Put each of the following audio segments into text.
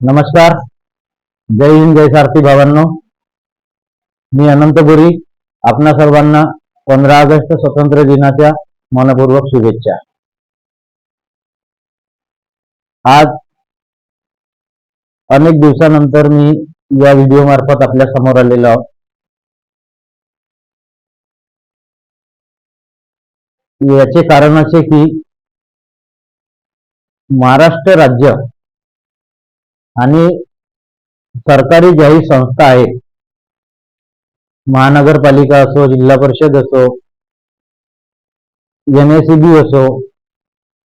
नमस्कार. जय हिंद जय सारथी भावांनो. मी अनंतपुरी आपणा सर्वांना पंधरा ऑगस्ट स्वातंत्र्य दिनाच्या मनपूर्वक शुभेच्छा. आज अनेक दिवसानंतर मी या व्हिडिओ मार्फत आपल्यासमोर आलेलो आहोत. याचे कारण असे की महाराष्ट्र राज्य आणि सरकारी ज्याही संस्था आहेत महानगरपालिका असो जिल्हा परिषद असो एम एस असो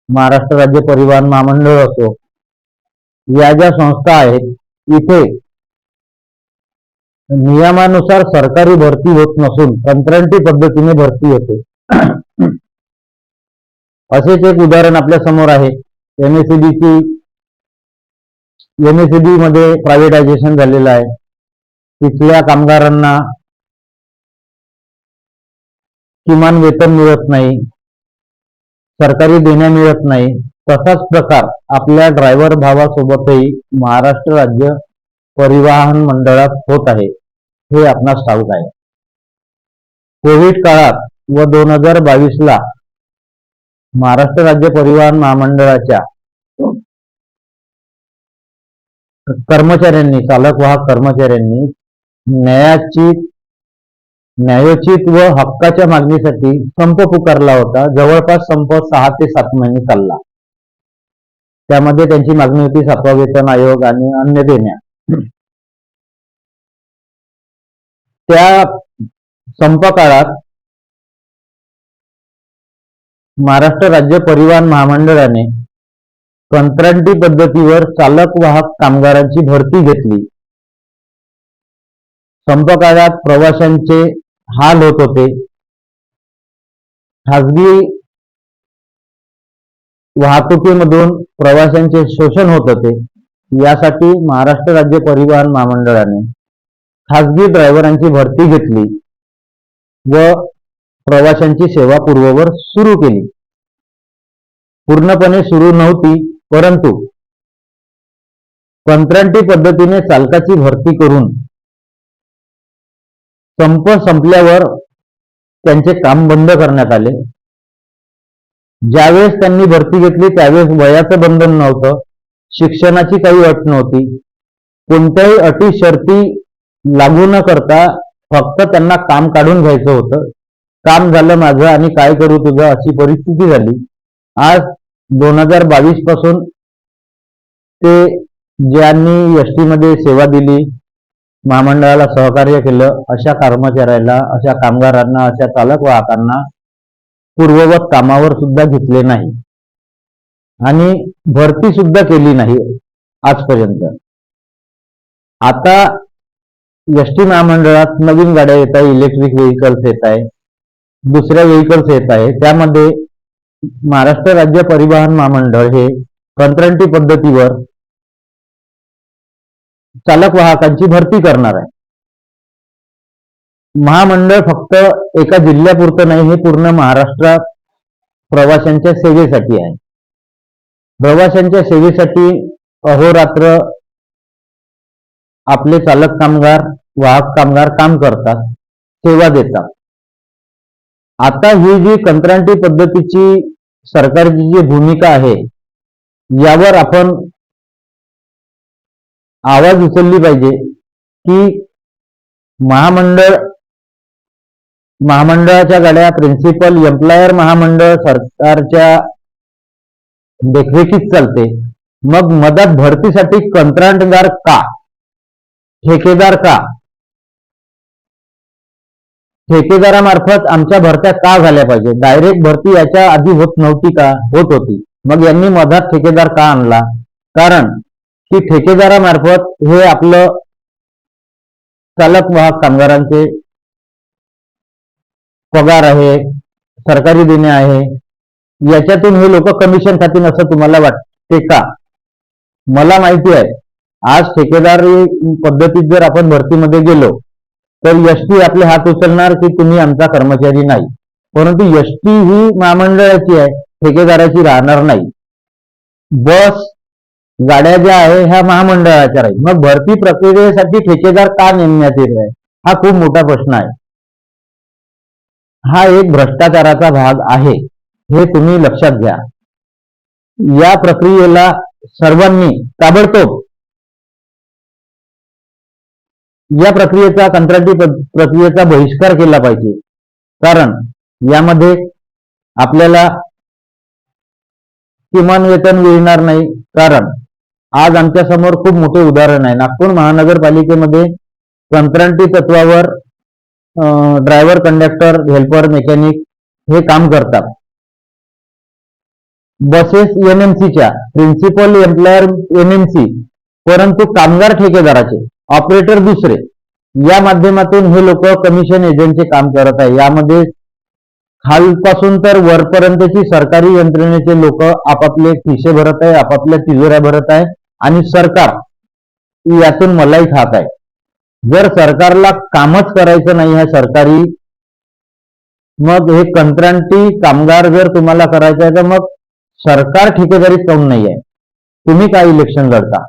महाराष्ट्र राज्य परिवहन महामंडळ असो या ज्या संस्था आहेत इथे नियमानुसार सरकारी भरती होत नसून कंत्राटी पद्धतीने भरती होते. असेच एक उदाहरण आपल्यासमोर आहे एमएसईबीची एमएसईबी मध्ये प्रायव्हेटायझेशन झालेलं आहे. तिथल्या कामगारांना किमान वेतन मिळत नाही. सरकारी देण्या मिळत नाही. तसाच प्रकार आपल्या ड्रायव्हर भावासोबतही महाराष्ट्र राज्य परिवहन मंडळात होत आहे. हे आपणास ठाऊक आहे. कोविड काळात व दोन हजार बावीसला महाराष्ट्र राज्य परिवहन महामंडळाच्या कर्मचाऱ्यांनी चालक वाहक कर्मचाऱ्यांनी न्यायाची न्यायोचित व हक्काच्या मागणीसाठी संप पुकारला होता. जवळपास संप सहा ते सात महिने चालला. त्यामध्ये त्यांची मागणी होती सातवा वेतन आयोग आणि अन्य देण्या. त्या संप काळात महाराष्ट्र राज्य परिवहन महामंडळाने कंत्राटी पद्धतीवर चालक वाहक कामगारांची भरती घेतली. संप काळात प्रवाशांचे हाल होत होते. खासगी वाहतुकीमधून प्रवाशांचे शोषण होत होते. यासाठी महाराष्ट्र राज्य परिवहन महामंडळाने खासगी ड्रायव्हरांची भरती घेतली व प्रवाशांची सेवा पूर्ववर सुरू केली. पूर्णपणे सुरू नव्हती परंतु कंत्राटी पद्धतीने चालकाची भरती करून संप संपल्यावर त्यांचे काम बंद करण्यात आले. ज्यावेळेस त्यांनी भरती घेतली त्यावेळेस वयाचं बंधन नव्हतं शिक्षणाची काही अट नव्हती. कोणत्याही अटी शर्ती लागू न करता फक्त त्यांना काम काढून घ्यायचं होतं. काम झालं माझं आणि काय करू तुझं अशी परिस्थिती झाली. आज दोन हजार बावीसपासून ते ज्यांनी एसमध्ये सेवा दिली महामंडळाला सहकार्य केलं अशा कर्मचाऱ्याला अशा कामगारांना अशा चालक वाहकांना पूर्ववत कामावर सुद्धा घेतले नाही. आणि भरती सुद्धा केली नाही आजपर्यंत. आता एस टी महामंडळात नवीन गाड्या येत आहे इलेक्ट्रिक व्हेकल्स येत आहे दुसऱ्या व्हेकल्स येत आहे त्यामध्ये महाराष्ट्र राज्य परिवहन महामंडळ हे कंत्राटी पद्धतीवर चालक वाहकांची भरती करणार आहे. महामंडळ फक्त एका जिल्ह्यापुरतं नाही हे पूर्ण महाराष्ट्रात प्रवाशांच्या सेवेसाठी आहे. प्रवाशांच्या सेवेसाठी अहोरात्र आपले चालक कामगार वाहक कामगार काम करतात सेवा देतात. आता ही जी कंत्राटी पद्धतीची सरकारची जी भूमिका आहे यावर आपण आवाज उचलली पाहिजे की महामंडळ महामंडळाच्या गाड्या प्रिन्सिपल एम्प्लॉयर महामंडळ सरकारच्या देखरेखीत चालते. मग मदत भरतीसाठी कंत्राटदार का? ठेकेदार का? ठेकेदारामार्फत आमच्या भरत्या का झाल्या पाहिजे? डायरेक्ट भरती याच्या आधी होत नव्हती का? होत होती. मग यांनी मधात ठेकेदार का आणला? कारण की ठेकेदारामार्फत हे आपलं चालक वाहक कामगारांचे पगार आहे सरकारी देणे आहे याच्यातून हे लोक कमिशन खातील असं तुम्हाला वाटते का? मला माहिती आहे. आज ठेकेदारी पद्धतीत जर आपण भरतीमध्ये गेलो तर एसटी आपले हात उचलणार की तुम्ही आमचा कर्मचारी नाही? परंतु एसटी ही महामंडळाची आहे ठेकेदाराची राहणार नाही. बस गाड्या ज्या आहे ह्या महामंडळाच्या राहील. मग भरती प्रक्रियेसाठी ठेकेदार का नेमण्यात येत आहे? हा खूप मोठा प्रश्न आहे. हा एक भ्रष्टाचाराचा भाग आहे. हे तुम्ही लक्षात घ्या. या प्रक्रियेला सर्वांनी ताबडतोब या प्रक्रियेचा कंत्राटी प्रक्रियेचा बहिष्कार केला पाहिजे. कारण यामध्ये आपल्याला किमान वेतन मिळणार नाही. कारण आज आमच्यासमोर खूप मोठे उदाहरण आहे. नागपूर महानगरपालिकेमध्ये कंत्राटी तत्वावर ड्रायव्हर कंडक्टर हेल्पर मेकॅनिक हे काम करतात. बसेस एनएमसीच्या प्रिन्सिपल एम्प्लॉयर एनएमसी परंतु कामगार ठेकेदाराचे. ऑपरेटर दुसरे. या माध्यमातून हे लोक कमिशन एजंटचे काम करत आहे. यामध्ये खालपासून तर वरपर्यंतची सरकारी यंत्रणेचे लोक आपापले खिसे भरत आहे आपापल्या तिजोऱ्या भरत आहे आणि सरकार यातून मलाही खात आहे. जर सरकारला कामच करायचं नाही आहे सरकारी मग हे कंत्राटी कामगार जर तुम्हाला करायचं आहे तर मग सरकार ठेकेदारीत काऊन नाही आहे? तुम्ही काय इलेक्शन लढता?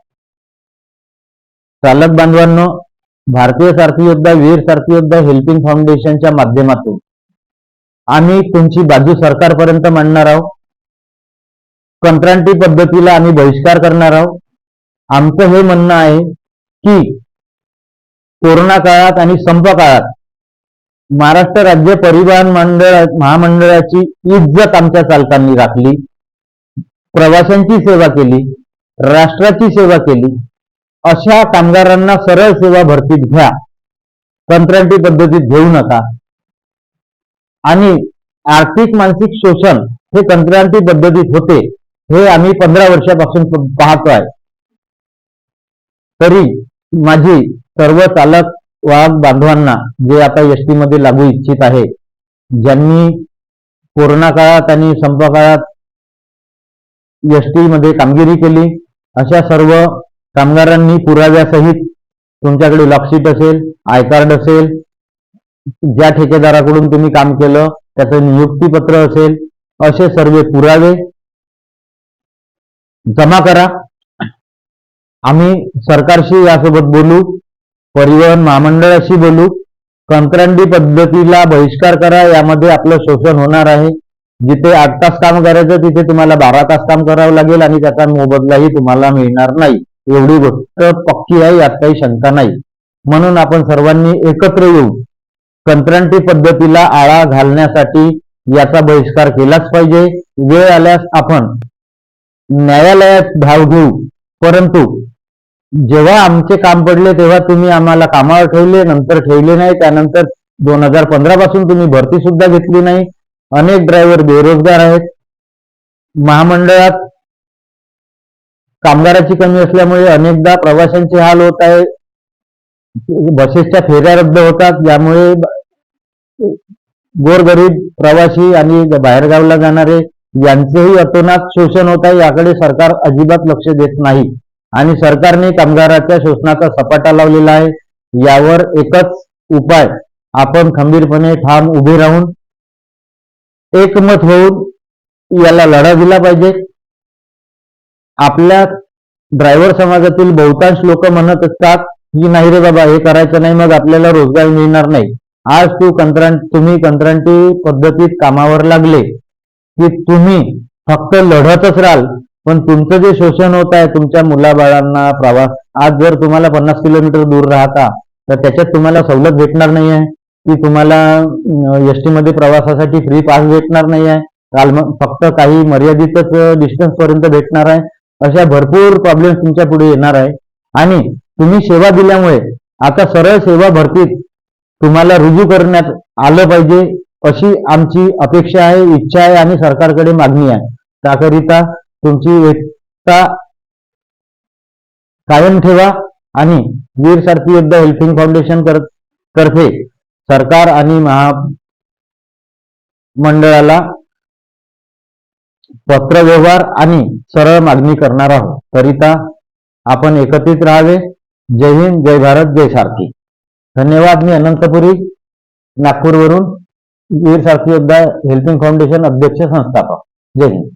चालक बांधवांनो भारतीय सारथी योद्धा वीर सारथी योद्धा हेल्पिंग फाउंडेशनच्या माध्यमातून आम्ही तुमची बाजू सरकारपर्यंत मांडणार आहोत. कंत्राटी पद्धतीला आम्ही बहिष्कार करणार आहोत. आमचं हे म्हणणं आहे की कोरोना काळात आणि संप काळात महाराष्ट्र राज्य परिवहन मंडळ महामंडळाची इज्जत आमच्या चालकांनी राखली. प्रवाशांची सेवा केली. राष्ट्राची सेवा केली. अशा कामगारांना सरळ सेवा भरतीत घ्या. कंत्राटी पद्धतीत घेऊ नका. आणि आर्थिक मानसिक शोषण हे कंत्राटी पद्धतीत होते हे आम्ही पंधरा वर्षापासून पाहतो आहे तरी माझी सर्व चालक वाहक बांधवांना जे आता एसमध्ये लागू इच्छित आहे ज्यांनी कोरोना काळात आणि संप काळात एसमध्ये कामगिरी केली अशा सर्व कामगारांनी पुराव्यासहित तुमच्याकडे लॉकशीट असेल आय कार्ड असेल ज्या ठेकेदाराकडून तुम्ही काम केलं त्याचं नियुक्तीपत्र असेल असे सर्व पुरावे जमा करा. आम्ही सरकारशी यासोबत बोलू परिवहन महामंडळाशी बोलू कंत्राटी पद्धतीला बहिष्कार करा यामध्ये आपलं शोषण होणार आहे. जिथे आठ तास काम करायचं तिथे तुम्हाला बारा तास काम करावं लागेल आणि त्याचा मोबदलाही तुम्हाला मिळणार नाही. एवढी गोष्ट पक्की आहे यात काही शंका नाही. म्हणून आपण सर्वांनी एकत्र येऊन कंत्राटी पद्धतीला आळा घालण्यासाठी याचा बहिष्कार केलाच पाहिजे. वेळ आल्यास आपण न्यायालयात धाव घेऊ. परंतु जेव्हा आमचे काम पडले तेव्हा तुम्ही आम्हाला कामावर ठेवले नंतर ठेवले नाही त्यानंतर दोन हजार पंधरा पासून तुम्ही भरती सुद्धा घेतली नाही. अनेक ड्रायव्हर बेरोजगार आहेत. महामंडळात कामगाराची कमी असल्यामुळे अनेकदा प्रवाशांचे हाल होत आहे. बसेसच्या फेऱ्या रद्द होतात. ज्यामुळे गोरगरीब प्रवासी आणि बाहेरगावला जाणारे यांचेही अतोनात शोषण होत आहे. याकडे सरकार अजिबात लक्ष देत नाही. आणि सरकारने कामगाराच्या शोषणाचा सपाटा लावलेला आहे. यावर एकच उपाय. आपण खंबीरपणे ठाम उभे राहून एकमत होऊन याला लढा दिला पाहिजे. आपल्या ड्रायव्हर समाजातील बहुतांश लोक म्हणत असतात की नाही रे बाबा हे करायचं नाही मग आपल्याला रोजगार मिळणार नाही. आज तू कंत्राट तुम्ही कंत्राटी पद्धतीत कामावर लागले की तुम्ही फक्त लढतच राहाल. पण तुमचं जे शोषण होत आहे तुमच्या मुलाबाळांना प्रवास आज जर तुम्हाला पन्नास किलोमीटर दूर राहता तर त्याच्यात तुम्हाला सवलत भेटणार नाही आहे. की तुम्हाला एस टी मध्ये प्रवासासाठी फ्री पास भेटणार नाही आहे. काल फक्त काही मर्यादितच डिस्टन्स पर्यंत भेटणार आहे. अशा भरपूर प्रॉब्लेम तुमच्यापुढे येणार आहे. आणि तुम्ही सेवा दिल्यामुळे आता सरळ सेवा भरतीत तुम्हाला रुजू करण्यात आलं पाहिजे अशी आमची अपेक्षा आहे इच्छा आहे आणि सरकारकडे मागणी आहे. त्याकरिता तुमची एकता कायम ठेवा आणि वीर सारथी योद्धा हेल्पिंग फाउंडेशन तर्फे सरकार आणि महामंडळाला पत्रव्यवहार आणि सरळ मागणी करणार आहोत. करिता आपण एकत्रित राहावे. जय हिंद जय भारत जय सारथी. धन्यवाद. मी अनंतपुरी नागपूरवरून. वीर सारथी योद्धा हेल्पिंग फाउंडेशन अध्यक्ष संस्थापक. जय हिंद.